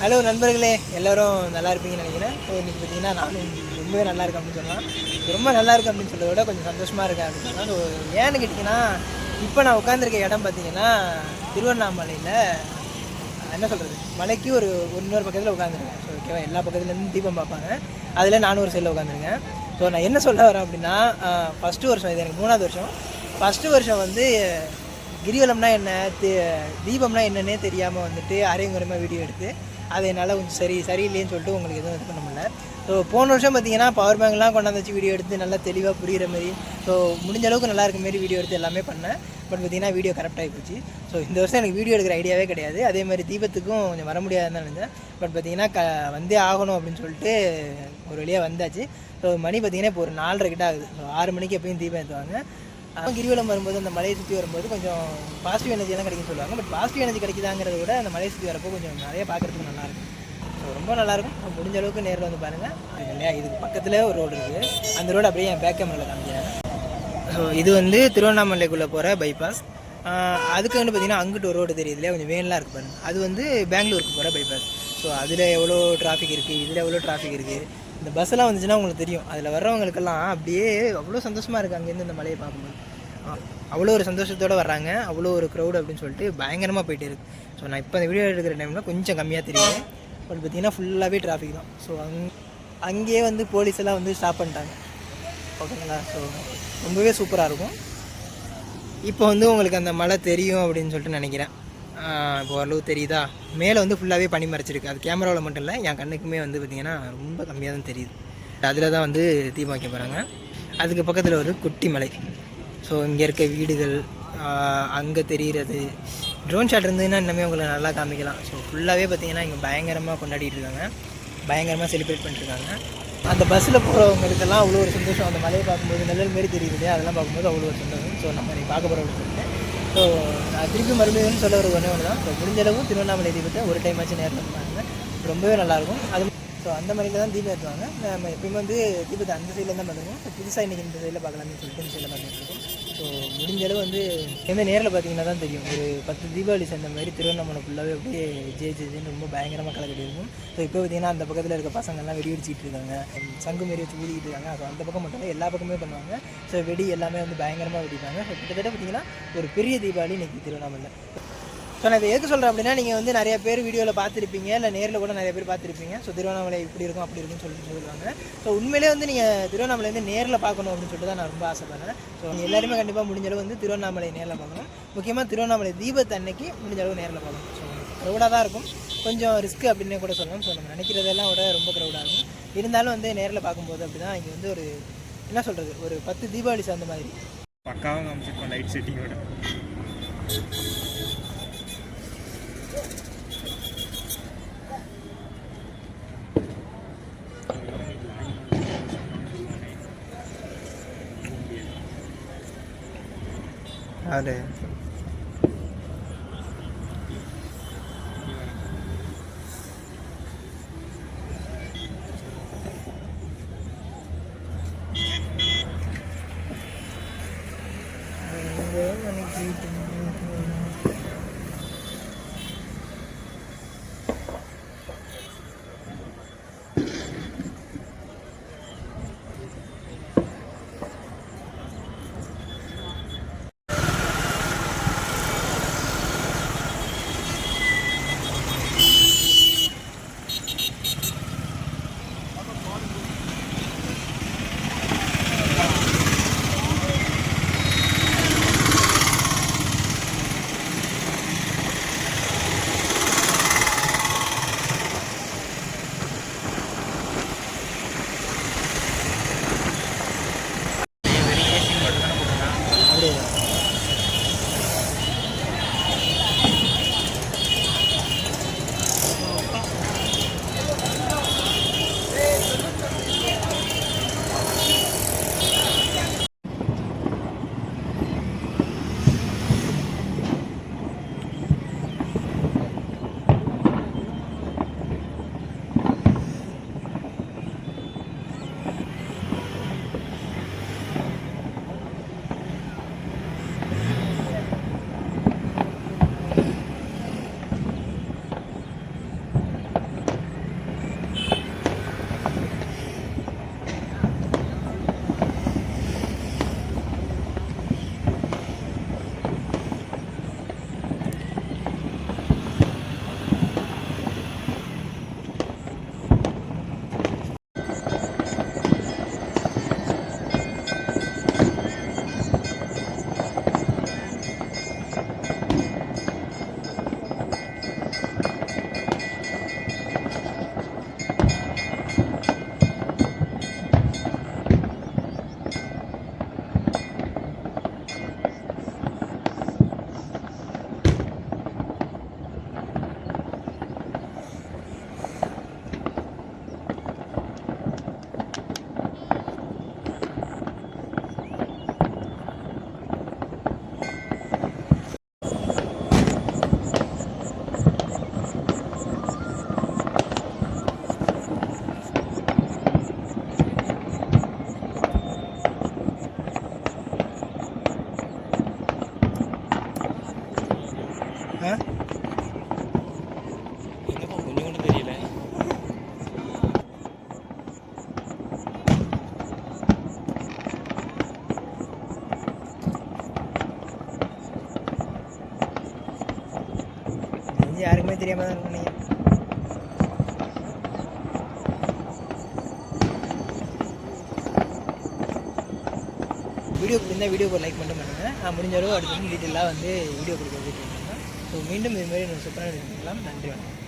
Hello நண்பர்களே. எல்லோரும் நல்லா இருப்பீங்கன்னு நினைக்கிறேன். ஸோ இன்றைக்கி பார்த்தீங்கன்னா நானும் ரொம்பவே நல்லா இருக்கேன் அப்படின்னு சொல்லலாம். ரொம்ப நல்லா இருக்கு அப்படின்னு சொல்கிறத விட கொஞ்சம் சந்தோஷமாக இருக்கேன் அப்படின்னு சொன்னால் ஸோ ஏன்னு கேட்டிங்கன்னா இப்போ நான் உட்காந்துருக்க இடம் பார்த்தீங்கன்னா திருவண்ணாமலையில் என்ன சொல்கிறது மலைக்கு ஒரு இன்னொரு பக்கத்தில் உட்காந்துருக்கேன் ஸோ ஓகேவா எல்லா பக்கத்துலேருந்து தீபம் பார்ப்பாங்க. அதில் நானும் ஒரு சைடில் உட்காந்துருக்கேன் ஸோ நான் என்ன சொல்ல வரேன் அப்படின்னா ஃபஸ்ட்டு வருஷம் இது எனக்கு மூணாவது வருஷம். ஃபஸ்ட்டு வருஷம் வந்து கிரிவலம்னா என்ன? தீபம்னா என்னன்னே தெரியாமல் வந்துட்டு அரைங்குறைமாக வீடியோ எடுத்து அது என்னால் கொஞ்சம் சரி சரியில்லைன்னு சொல்லிட்டு உங்களுக்கு எதுவும் இது பண்ண முடியல. ஸோ போன வருஷம் பார்த்தீங்கன்னா பவர் பேங்க்லாம் கொண்டாந்து வச்சு வீடியோ எடுத்து நல்லா தெளிவாக புரிகிற மாதிரி. ஸோ முடிஞ்ச அளவுக்கு நல்லா இருக்க மாதிரி வீடியோ எடுத்து எல்லாமே பண்ணேன். பட் பார்த்தீங்கன்னா வீடியோ கரெக்டாகி போச்சு. ஸோ இந்த வருஷம் எனக்கு வீடியோ எடுக்கிற ஐடியாவே கிடையாது. அதே மாதிரி தீபத்துக்கும் கொஞ்சம் வர முடியாதுன்னு நினச்சேன் நினைச்சேன். பட் பார்த்தீங்கன்னா க வந்தே ஆகணும் அப்படின்னு சொல்லிட்டு ஒரு வழியாக வந்தாச்சு. ஸோ மணி பார்த்தீங்கன்னா இப்போ ஒரு நாலரை கிட்ட ஆகுது. ஸோ ஆறு மணிக்கு எப்பயும் தீபம் ஏற்றுவாங்க கிரிவலம் வரும்போது அந்த மலையை சுற்றி வரும்போது கொஞ்சம் பாசிட்டிவ் எனர்ஜியெல்லாம் கிடைக்குன்னு சொல்லுவாங்க. பட் பாசிட்டிவ் எனர்ஜி கிடைக்குதாங்கிறத விட அந்த மலையை சுற்றி வரப்போ கொஞ்சம் நிறைய பார்க்குறதுக்கு நல்லாயிருக்கும் ஸோ ரொம்ப நல்லாயிருக்கும் முடிஞ்ச அளவுக்கு நேரில் வந்து பாருங்கள் இல்லையா? இதுக்கு பக்கத்தில் ஒரு ரோடு இருக்குது அந்த ரோடு அப்படியே என் பேக் கேமரில் காமிக்கிறேன். ஸோ இது வந்து திருவண்ணாமலைக்குள்ளே போகிற பைபாஸ் அதுக்கு வந்து பார்த்திங்கன்னா அங்கிட்டு ஒரு ரோடு தெரியுது இல்லையா? கொஞ்சம் வேன்லாம் இருக்குது பாருங்கள் அது வந்து பெங்களூருக்கு போகிற பைபாஸ் ஸோ அதில் எவ்வளோ டிராஃபிக் இருக்குது இதில் எவ்வளோ டிராஃபிக் இருக்குது இந்த பஸ்ஸெல்லாம் வந்துச்சுன்னா உங்களுக்கு தெரியும். அதில் வர்றவங்களுக்கெல்லாம் அப்படியே அவ்வளோ சந்தோஷமாக இருக்குது அங்கேருந்து இந்த மலையை பார்க்கும்போது. ஆ, அவ்வளோ ஒரு சந்தோஷத்தோடு வர்றாங்க. அவ்வளோ ஒரு க்ரௌடு அப்படின்னு சொல்லிட்டு பயங்கரமாக போயிட்டு இருக்கு. ஸோ நான் இப்போ இந்த வீடியோ எடுக்கிற டைமில் கொஞ்சம் கம்மியாக தெரியும். பட் பார்த்தீங்கன்னா ஃபுல்லாகவே டிராஃபிக் தான். ஸோ அங் அங்கேயே வந்து போலீஸ் எல்லாம் வந்து ஸ்டாப் பண்ணிட்டாங்க. ஓகேங்களா ஸோ ரொம்பவே சூப்பராக இருக்கும். இப்போ வந்து உங்களுக்கு அந்த மலை தெரியும் அப்படின்னு சொல்லிட்டு நினைக்கிறேன். இப்போ ஓரளவு தெரியுதா? மேலே வந்து ஃபுல்லாகவே பனி மறைச்சிருக்கு. அது கேமராவில் மட்டும் இல்லை என் கண்ணுக்குமே வந்து பார்த்திங்கன்னா ரொம்ப கம்மியாக தான் தெரியுது. அதில் தான் வந்து தீபம் வைக்க போகிறாங்க அதுக்கு பக்கத்தில் ஒரு குட்டி மலை. ஸோ இங்கே இருக்க வீடுகள் அங்கே தெரிகிறது ட்ரோன் ஷாட் இருந்ததுன்னா இன்னுமே உங்களை நல்லா காமிக்கலாம். ஸோ ஃபுல்லாகவே பார்த்தீங்கன்னா இங்கே பயங்கரமாக கொண்டாடிட்டு இருக்காங்க. பயங்கரமாக செலிப்ரேட் பண்ணிட்டுருக்காங்க அந்த பஸ்ஸில் போகிறவங்களுக்கெல்லாம் அவ்வளோ ஒரு சந்தோஷம். அந்த மலையை பார்க்கும்போது நிழல் மாரி தெரியுது இல்லையா? அதெல்லாம் பார்க்கும்போது அவ்வளோ ஒரு சந்தோஷம். ஸோ நம்ம பார்க்க போகிறவங்களுக்கு ஸோ திருப்பி மறுபடியும் சொல்ல ஒரு ஒன்றே ஒன்று தான். ஸோ முடிஞ்ச அளவு திருவண்ணாமலை தீபத்தை ஒரு டைம் ஆச்சு நேரில் பாருங்க. ரொம்பவே நல்லாயிருக்கும். அது ஸோ அந்த மலையில் தான் தீபம் ஏற்றுவாங்க. நம்ம எப்பயுமே வந்து தீபத்தை அந்த சைடில் தான் பண்ணுவோம் புதுசாக இன்றைக்கி இந்த சைடில் பார்க்கலாம்னு சொல்லிட்டு இந்த சைடில் பார்த்துட்டு ஸோ முடிஞ்ச அளவு வந்து எந்த நேரில் பார்த்தீங்கன்னா தான் தெரியும். ஒரு பத்து தீபாவளி சேர்ந்த மாதிரி திருவண்ணாமலை ஃபுல்லாகவே அப்படியே ஜே ஜேன்னு ரொம்ப பயங்கரமாக கலக்கடி இருக்கும். ஸோ இப்போ பார்த்தீங்கன்னா அந்த பக்கத்தில் இருக்க பசங்கள்லாம் வெடி வெடிச்சிட்டு இருக்காங்க. சங்கு மாரி வச்சு ஊதிக்கிட்டு இருக்காங்க. ஸோ அந்த பக்கம் மட்டும் இல்லை எல்லா பக்கமே பண்ணுவாங்க. ஸோ வெடி எல்லாமே வந்து பயங்கரமாக வெடிப்பாங்க. ஸோ கிட்டத்தட்ட பார்த்தீங்கன்னா ஒரு பெரிய தீபாவளி இன்றைக்கி திருவண்ணாமலை ஸோ நான் இதை எதுக்கு சொல்கிறேன் அப்படின்னா நீங்கள் வந்து நிறைய பேர் வீடியோவில் பார்த்துருப்பீங்க. இல்லை நேரில் கூட நிறைய பேர் பார்த்துருப்பீங்க. ஸோ திருவண்ணாமலை இப்படி இருக்கும் அப்படி இருக்கும்னு சொல்லிட்டு சொல்லுவாங்க. ஸோ உண்மையிலே வந்து நீங்கள் திருவண்ணாமலை வந்து நேரில் பார்க்கணும் அப்படின்னு சொல்லிட்டு தான் நான் ரொம்ப ஆசைப்படுறேன். ஸோ நீங்கள் எல்லாருமே கண்டிப்பாக முடிஞ்ச அளவு வந்து திருவண்ணாமலை நேரில் பார்க்கணும். முக்கியமாக திருவண்ணாமலை தீபத்து அன்னைக்கு முடிஞ்ச அளவு நேரில் பார்க்கணும். ஸோ க்ரௌடாக தான் இருக்கும். கொஞ்சம் ரிஸ்க் அப்படின்னு கூட சொல்லலாம். ஸோ நம்ம நினைக்கிறதெல்லாம் விட ரொம்ப க்ரௌடாக இருக்கும். இருந்தாலும் வந்து நேரில் பார்க்கும்போது அப்படி தான் இங்கே வந்து ஒரு என்ன சொல்கிறது ஒரு பத்து தீபாவளி சார்ந்த மாதிரி. காமிச்சிருக்கோம் லைட் செட்டிங்கோட అదే Thank you. எதுவுமே தெரியாமல் தெரியாம தான் இருக்கும் நினைக்கிறேன் வீடியோ பிடிச்சிருந்தா வீடியோக்கு லைக் மட்டும் பண்ணுங்கள் நான் முடிஞ்ச அளவு அடுத்த டீட்டெயிலாக வந்து வீடியோ கொடுக்க ஸோ மீண்டும் இதுமாதிரி மாதிரி சூப்பராக சூப்பரான நன்றி வணக்கம்.